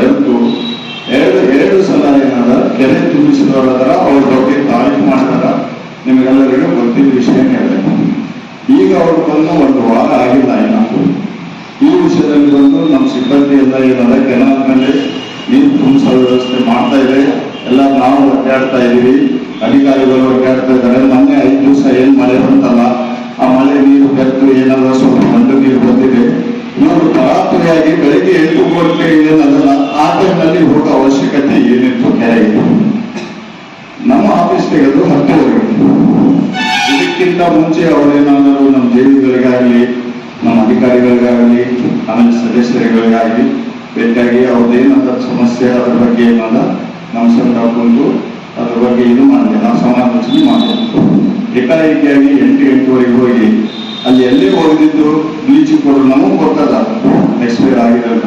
ರೈತರು ಎರಡು ಎರಡು ಸಲ ಏನಾದ? ಕೆರೆ ತುಂಬಿಸಿದವರಾದ್ರ ಅವ್ರ ಬಗ್ಗೆ ತಾರೀಫ್ ಮಾಡ್ತಾರ. ನಿಮಗೆಲ್ಲರಿಗೂ ಗೊತ್ತಿದ್ದ ವಿಷಯ ಹೇಳಿದೆ ಈಗ ಅವ್ರು ಬಂದು ಒಂದು ವಾರ ಆಗಿಲ್ಲ ಏನಾದ್ರು ಈ ವಿಷಯದಲ್ಲಿ ಬಂದು ನಮ್ಮ ಸಿಬ್ಬಂದಿ ಎಲ್ಲ ಏನದ ಕೆನಾಲ್ ಮೇಲೆ ನೀರು ತುಂಬಿಸೋ ವ್ಯವಸ್ಥೆ ಮಾಡ್ತಾ ಇದೆ. ಎಲ್ಲ ನಾವು ಒಟ್ಟಾಡ್ತಾ ಇದ್ದೀವಿ ಅಧಿಕಾರಿಗಳು ಅಡ್ಡಾಡ್ತಾ ಇದ್ದಾರೆ. ಮೊನ್ನೆ ಐದು ದಿವಸ ಏನು ಮಳೆ ಅಧಿಕಾರಿಗಳಿಗಾಗಲಿ, ಆಮೇಲೆ ಸದಸ್ಯರುಗಳಿಗಾಗಲಿ ಭೇಟಿಯಾಗಿ ಅವ್ರದ್ದೇನಂತ ಸಮಸ್ಯೆ ಅದ್ರ ಬಗ್ಗೆ ಏನಾದ ನಮ್ಮ ಸಂಘ ಕುಂತು ಅದ್ರ ಬಗ್ಗೆ ಇದು ಮಾಡಿದೆ. ನಾವು ಸಮಾಲೋಚನೆ ಮಾಡಿದೆ. ಏಕಾಏಕಿಯಾಗಿ ಎಂಟು ಎಂಟುವರೆಗೆ ಹೋಗಿ, ಅಲ್ಲಿ ಎಲ್ಲೇ ಹೋಗಿದ್ದು ಬ್ಲೀಚಿಂಗ್ ಪೌಡರ್ ನಮಗೂ ಗೊತ್ತಲ್ಲ. ಎಕ್ಸ್ಪೈರ್ ಆಗಿರಲ್ಲ.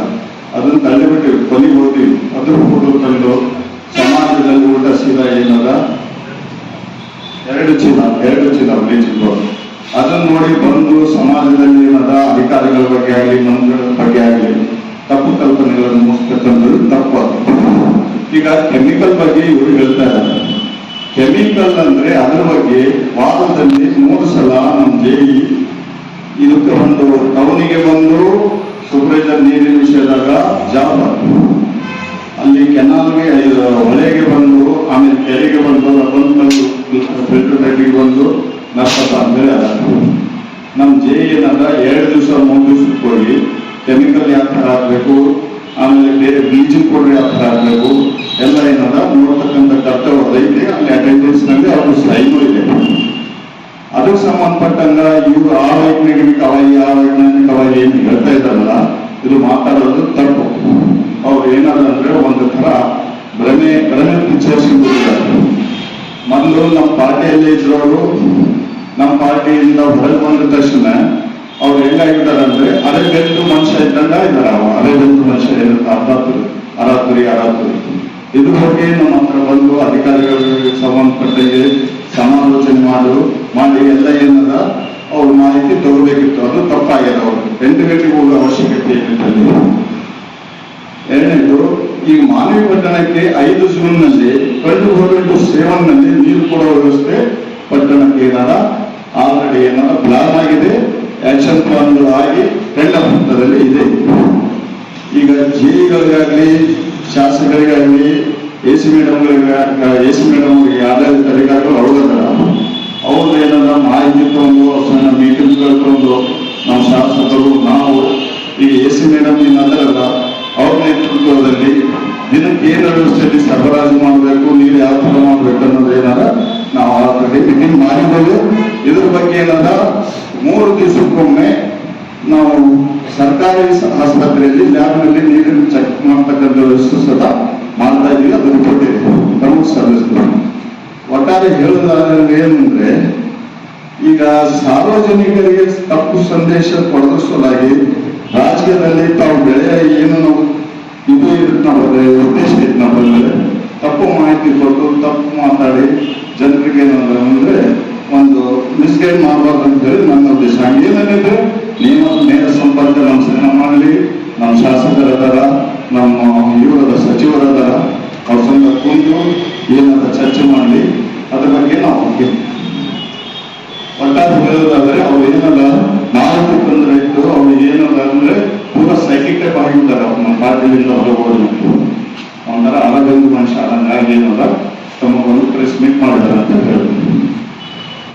ಅದನ್ನು ತಳ್ಳಿಬಿಟ್ಟು ಕೊನೆಗೆ ಹೋದ್ವಿ. ಅದ್ರ ಫೋಟೋ ತಂದು ಸಮಾಜದಲ್ಲಿ ಊಟ ಸೀದಾ ಏನದ? ಎರಡು ಚೀಲ ಎರಡು ಚೀಲ ಬ್ಲೀಚಿಂಗ್ ಪೌಡರ್ ಅದನ್ನ ನೋಡಿ ಬಂದು ಸಮಾಜದಲ್ಲಿ ಏನಾದ ಅಧಿಕಾರಿಗಳ ಬಗ್ಗೆ ಆಗಲಿ, ಮಂತ್ರಿಗಳ ಬಗ್ಗೆ ಆಗಲಿ, ತಪ್ಪು ಕಲ್ಪನೆಗಳನ್ನು ಮೂಡಿಸ್ತಕ್ಕಂಥದ್ದು ತಪ್ಪು. ಈಗ ಕೆಮಿಕಲ್ ಬಗ್ಗೆ ಇವರು ಹೇಳ್ತಾ ಇದ್ದಾರೆ ಕೆಮಿಕಲ್ ಅಂದ್ರೆ ಅದರ ಬಗ್ಗೆ ವಾರದಲ್ಲಿ ಮೂರು ಸಲ ನಮ್ಮ ದೇವಿ ಇದಕ್ಕೆ ಒಂದು ಟೌನಿಗೆ ಬಂದು ಸುಬ್ರೇಜರ್ ನೀರಿನ ವಿಷಯದಾಗ ಜಾಬ್ ಅಲ್ಲಿ ಕೆನಾಲ್ಗೆ ಹೊಳೆಗೆ ಬಂದು, ಆಮೇಲೆ ಕೆರೆಗೆ ಬಂದು ಬಂದು ಫಿಲ್ಟರ್ ಫ್ಯಾಕ್ಟ್ರಿಗೆ ಬಂದು ನರ್ಸಪ್ಪ ಅಂತ ಹೇಳಿ ಅದ ನಮ್ಮ ಜೆ ಏನದ ಎರಡು ದಿವಸ, ಮೂರು ದಿವಸಕ್ಕೆ ಹೋಗಿ ಕೆಮಿಕಲ್ ಯಾವ ಥರ ಆಗಬೇಕು? ಆಮೇಲೆ ಬೇರೆ ಬ್ಲೀಚಿಂಗ್ ಪೌಡರ್ ಯಾವ ಥರ ಆಗಬೇಕು? ಎಲ್ಲ ಏನದ? ನೋಡ್ತಕ್ಕಂಥ ಕರ್ತವ್ಯ ಐತೆ. ಅಲ್ಲಿ ಅಟೆಂಡೆನ್ಸ್ನಲ್ಲಿ ಅವ್ರ ಸೈನು ಇದೆ. ಅದಕ್ಕೆ ಸಂಬಂಧಪಟ್ಟಂಗ ಇವರು ಆ ವೈಜ್ಞಾನಿಕವಾಗಿ ಆ ವೈಜ್ಞಾನಿಕವಾಗಿ ಏನು ಹೇಳ್ತಾ ಇದ್ದಾರಲ್ಲ, ಇದು ಮಾತಾಡೋದು ತಪ್ಪು. ಅವ್ರು ಏನಾದಂದ್ರೆ ಒಂದು ತರ ಭ್ರಮೆ ಭ್ರಮೆ ಪಿಚ್ಚರ್ಸ್ ಮೊದಲು ನಮ್ಮ ಪಾರ್ಟಿಯಲ್ಲಿ ಇದ್ದವರು ಪಾರ್ಟಿಯಿಂದ ಹೊರಗೆ ಬಂದ ತಕ್ಷಣ ಅವ್ರು ಹೆಂಗಾಗಿದ್ದಾರೆ ಅಂದ್ರೆ ಅರೆ ಬೆಂದು ಮನುಷ್ಯ ಇದ್ದಂಗ ಇದ್ದಾರೆ ಅವ ಅದೇ ಬೆಂದು ಮನುಷ್ಯ ಇರುತ್ತೆ ಅರ್ಧಾತುರಿ ಅರಾತುರಿ ಅರಾತುರಿ ಇದ್ರ ಬಗ್ಗೆ ನಮ್ಮ ಹತ್ರ ಬಂದು ಅಧಿಕಾರಿಗಳಿಗೆ ಸಂಬಂಧಪಟ್ಟಂಗೆ ಸಮಾಲೋಚನೆ ಮಾಡು ಮಾಡಿ ಎಲ್ಲ ಏನದ, ಅವ್ರ ಮಾಹಿತಿ ತಗೋಬೇಕಿತ್ತು. ಅದು ತಪ್ಪಾಗ್ಯದ ಅವರು. ಎಂಟು ಗಂಟೆಗೆ ಹೋಗೋ ಅವಶ್ಯಕತೆ ಏನಿತ್ತು ಅಲ್ಲಿ ಎರಡನೇದು, ಈ ಮಾನವಿ ಪಟ್ಟಣಕ್ಕೆ ಐದು ಜೂನ್ನಲ್ಲಿ ಟ್ವೆಂಟಿ ಫೋರ್ ಇಂಟು ಸೆವೆನ್ನಲ್ಲಿ ನೀರು ಕೊಡೋ ವ್ಯವಸ್ಥೆ ಪಟ್ಟಣಕ್ಕೆ ಏನಾದ ಆಲ್ರೆಡಿ ಏನಾದ ಪ್ಲಾನ್ ಆಗಿದೆ ಆಕ್ಷನ್ ಪ್ಲಾನ್ಗಳು ಆಗಿ ಎಲ್ಲ ಹಂತದಲ್ಲಿ ಇದೆ. ಈಗ ಜಿಗಳಿಗಾಗ್ಲಿ ಶಾಸಕರಿಗಾಗ್ಲಿ, ಎ ಸಿ ಮೇಡಮ್ಗಳಿಗೆ, ಎ ಸಿ ಮೇಡಮ್ ಆಡಳಿತ ಅಧಿಕಾರಿಗಳು ಅವ್ರದಾರ ಅವ್ರದ್ದು ಏನಾರ ಮಾಹಿತಿ ತಗೊಂಡು ಅವ್ರ ಮೀಟಿಂಗ್ ತಗೊಂಡು ನಮ್ಮ ಶಾಸಕರು, ನಾವು ಈ ಎ ಸಿ ಮೇಡಮ್ ಏನದಲ್ಲ ಅವ್ರ ನೇತೃತ್ವದಲ್ಲಿ ದಿನಕ್ಕೆ ಏನು ವ್ಯವಸ್ಥೆಯಲ್ಲಿ ಸರಬರಾಜು ಮಾಡಬೇಕು, ನೀರು ಏನದ ಮೂರು ದಿವಸಕ್ಕೊಮ್ಮೆ ನಾವು ಸರ್ಕಾರಿ ಆಸ್ಪತ್ರೆಯಲ್ಲಿ ಲ್ಯಾಬ್ನಲ್ಲಿ ನೀರಿನ ಚೆಕ್ ಮಾಡ್ತಕ್ಕಂಥ ವ್ಯವಸ್ಥೆ ಸದಾ ಮಾಡ್ತಾ ಇದೀವಿ ಅದನ್ನು ಇದೆ. ಪ್ರಮುಖ ಸಲ್ಲಿಸ್ತೀವಿ ಒಟ್ಟಾರೆ ಹೇಳೋದಾದ್ರೆ ಏನಂದ್ರೆ, ಈಗ ಸಾರ್ವಜನಿಕರಿಗೆ ತಪ್ಪು ಸಂದೇಶ ಕೊಡಿಸೋದಾಗಿ ರಾಜ್ಯದಲ್ಲಿ ತಾವು ಬೆಳೆಯ ಏನು ನಾವು ಇದು ಇರುತ್ತೆ ನಾವು ಉದ್ದೇಶ ಇತ್ತು ನಮ್ಮಲ್ಲಿ ತಪ್ಪು ಮಾಹಿತಿ ಕೊಟ್ಟು ತಪ್ಪು ಮಾತಾಡಿ ಜನರಿಗೆ ಏನಂದ್ರೆ ಮಿಸ್ಗೈಡ್ ಮಾಡಬಾರ್ದು ಅಂತ ಹೇಳಿ ನನ್ನ ಉದ್ದೇಶ. ಏನೇನಿದೆ ನೀವು ನೇರ ಸಂಪರ್ಕ ನಮ್ಮ ಸಂಘ ಮಾಡಲಿ. ನಮ್ಮ ಶಾಸಕರದಾರ ನಮ್ಮ ಇವರದ ಸಚಿವರದಾರ ಅವ್ರ ಸಂಘ ಕುಂತು ಏನಾದ ಚರ್ಚೆ ಮಾಡಲಿ. ಅದ್ರ ಬಗ್ಗೆ ನಾವು ಒಟ್ಟಾರೆ ಹೇಳೋದಾದ್ರೆ, ಅವ್ರು ಏನಲ್ಲ ಮಾಹಿತಿ ತೊಂದರೆ ಇತ್ತು, ಅವ್ರು ಏನಲ್ಲ ಅಂದ್ರೆ ಪೂರ ಸೈಕಿಕ್ ಬಾಗಿದ್ದಾರೆ ಅವ್ರು ನಮ್ಮ ಪಾರ್ಟಿಯಿಂದ ಹೊರಗೋದು ಒಂಥರ ಅರಗಂದು ಮನುಷ್ಯ ಅದಂಗಾಗಿ ಏನಲ್ಲ ತಮ್ಮ ಒಂದು ಪ್ರೆಸ್ ಮೀಟ್ ಮಾಡಿದಾರೆ